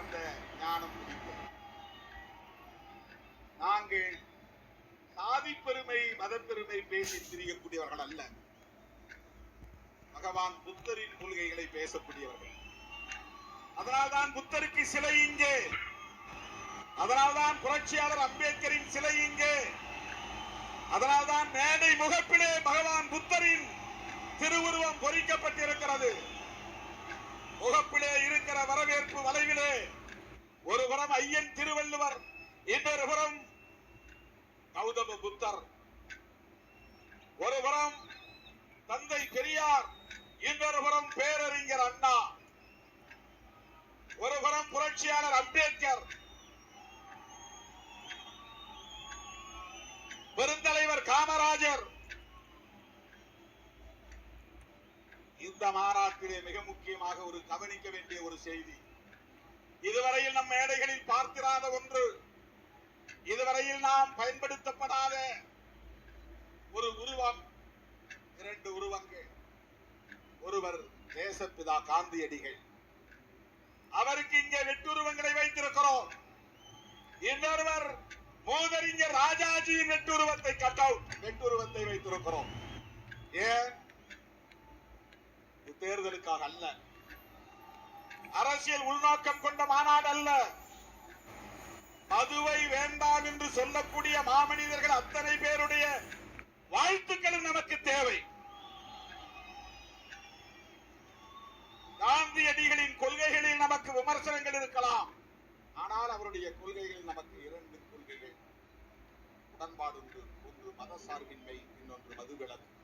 அந்த ஞானம் பிடிக்கும் நாங்கள் சாதி பெருமை மதப்பெருமை பேசி திரியக்கூடியவர்கள் அல்ல. பகவான் புத்தரின் கொள்கைகளை பேசக்கூடியவர்கள். அதனால்தான் புத்தருக்கு சிலை இங்கே. அதனால்தான் புரட்சியாளர் அம்பேத்கரின் சிலை இங்கே. அதனால்தான் மேடை முகப்பிலே பகவான் புத்தரின் திருவுருவம் பொறிக்கப்பட்டிருக்கிறது. இருக்கிற வரவேற்பு வளைவிலே ஒரு புறம் ஐயன் திருவள்ளுவர் இன்னொரு புறம் கௌதம புத்தர். ஒரு புறம் தந்தை பெரியார் இன்னொரு புறம் பேரறிஞர் அண்ணா. ஒரு புறம் புரட்சியாளர் அம்பேத்கர். இந்த மாநாட்டிலே மிக முக்கியமாக ஒரு கவனிக்க வேண்டிய ஒரு செய்தி. இதுவரையில் நம் மேடைகளில் பார்த்திராத ஒன்று இதுவரையில் நாம் பயன்படுத்தப்படாத ஒரு உருவம் இரண்டு உருவங்கள். ஒருவர் தேசப்பிதா காந்தியடிகள். அவருக்கு இங்கே வெட்டுருவங்களை வைத்திருக்கிறோம். இன்னொருவர் மூதறிஞர் ராஜாஜியின் வெட்டுருவத்தை கட்டவுட் வெட்டுருவத்தை வைத்திருக்கிறோம். ஏன்? தேர்தலுக்காக அல்ல. அரசியல் உள்நோக்கம் கொண்ட மாநாடு அல்ல. மதுவை வேண்டாம் என்று சொல்லக்கூடிய மாமனிதர்கள் அத்தனை பேருடைய வாழ்த்துக்களும் நமக்கு தேவை. காந்தியடிகளின் கொள்கைகளில் நமக்கு விமர்சனங்கள் இருக்கலாம். ஆனால் அவருடைய கொள்கைகளில் நமக்கு இரண்டு கொள்கைகள். உடன்பாடு உண்டு. ஒன்று மதசார்பின்மை இன்னொன்று மதுவிலக்கு.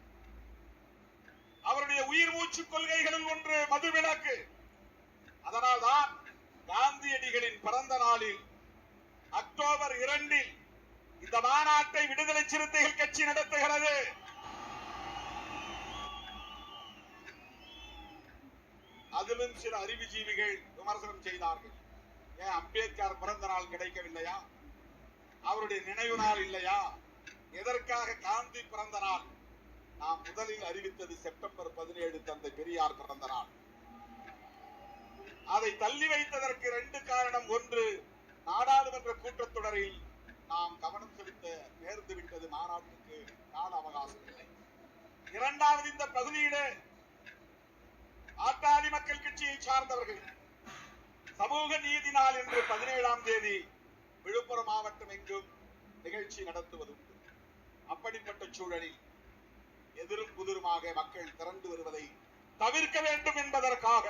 உயிர் மூச்சு கொள்கைகளில் ஒன்று மதுவிலக்கு. அதனால்தான் காந்தியடிகளின் பிறந்த நாளில் அக்டோபர் இரண்டில் இந்த மாநாட்டை விடுதலை சிறுத்தைகள் கட்சி நடத்துகிறது. அதிலும் சில அறிவுஜீவிகள் விமர்சனம் செய்தார்கள். ஏன் அம்பேத்கர் பிறந்த நாள் கிடைக்கவில்லையா? அவருடைய நினைவு நாள் இல்லையா? எதற்காக காந்தி பிறந்த நாள்? நாம் முதலில் அறிவித்தது செப்டம்பர் பதினேழு தந்தை பெரியார் பிறந்த நாள். அதை தள்ளி வைத்ததற்கு ரெண்டு காரணம். ஒன்று நாடாளுமன்ற கூட்டத்தொடரில் நாம் கவனம் செலுத்த நேர்ந்து விட்டது மாநாட்டுக்கு கால அவகாசம் இல்லை. இரண்டாவது இந்த பகுதியிலே ஆட்டாளி மக்கள் கட்சியை சார்ந்தவர்கள் சமூக நீதி நாள் என்று பதினேழாம் தேதி விழுப்புரம் மாவட்டம் எங்கும் நிகழ்ச்சி நடத்துவதுண்டு. அப்படிப்பட்ட சூழலில் எதிரும் புதிருமாக மக்கள் திரண்டு வருவதை தவிர்க்க வேண்டும் என்பதற்காக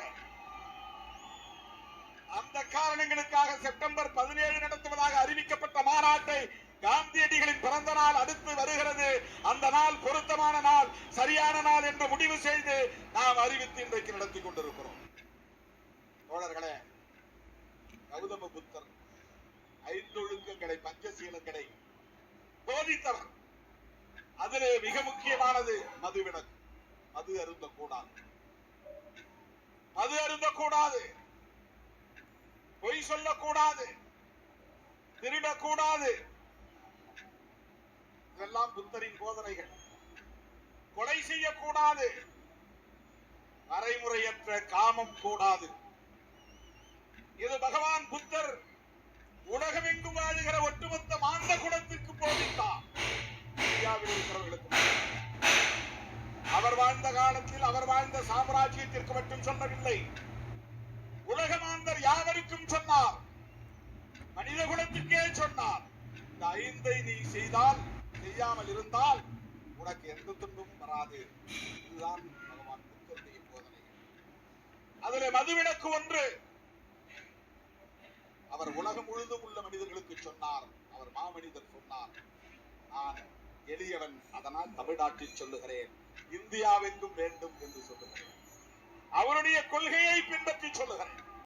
அந்த காரணங்களுக்காக செப்டம்பர் பதினேழு நடத்துவதாக அறிவிக்கப்பட்ட மாநாட்டை காந்தியடிகளின் பிறந்த நாள் அடுத்து வருகிறது. அந்த நாள் பொருத்தமான நாள் சரியான நாள் என்று முடிவு செய்து நாம் அறிவித்து இன்றைக்கு நடத்தி கொண்டிருக்கிறோம். தோழர்களே கௌதம புத்தர் ஐந்தொழுக்கங்களை பஞ்சசீலங்களை போதித்தவர் அதிலே மிக முக்கியமானது மதுவிலக்கு. மது அருந்த கூடாது மது அருந்த கூடாது பொய் சொல்லக்கூடாது. திருடக்கூடாது. இதெல்லாம் புத்தரின் போதனைகள். கொலை செய்யக்கூடாது. வரைமுறையற்ற காமம் கூடாது. இது பகவான் புத்தர் உலகமெங்கும் வாழுகிற ஒட்டுமொத்த மாந்த குலத்திற்கு போதித்தார். இந்தியாவில் இருக்கிறவர்களுக்கும் அவர் வாழ்ந்த காலத்தில் அவர் வாழ்ந்த சாம்ராஜ்யத்திற்கு மட்டும் சொல்லவில்லை. உலக மாந்தர் யாவருக்கும் சொன்னார். மனித குலத்துக்கே சொன்னார். இந்த ஐந்தை நீ செய்தால் செய்யாமல் இருந்தால் உனக்கு எந்த துன்பமும் வராது. இதுதான் பகவான் புத்தருடைய போதனை. அதுல மதுவிலக்கு ஒன்று. அவர் உலகம் முழுதும் உள்ள மனிதர்களுக்கு சொன்னார். அவர் மாமனிதர் சொன்னார். நான் எளியவன் அதனால் தமிழ்நாட்டில் சொல்லுகிறேன். இந்தியாவெங்கும் வேண்டும் என்று சொல்லுகிறேன். அவருடைய கொள்கையை பின்பற்றி சொல்லுகிறேன்.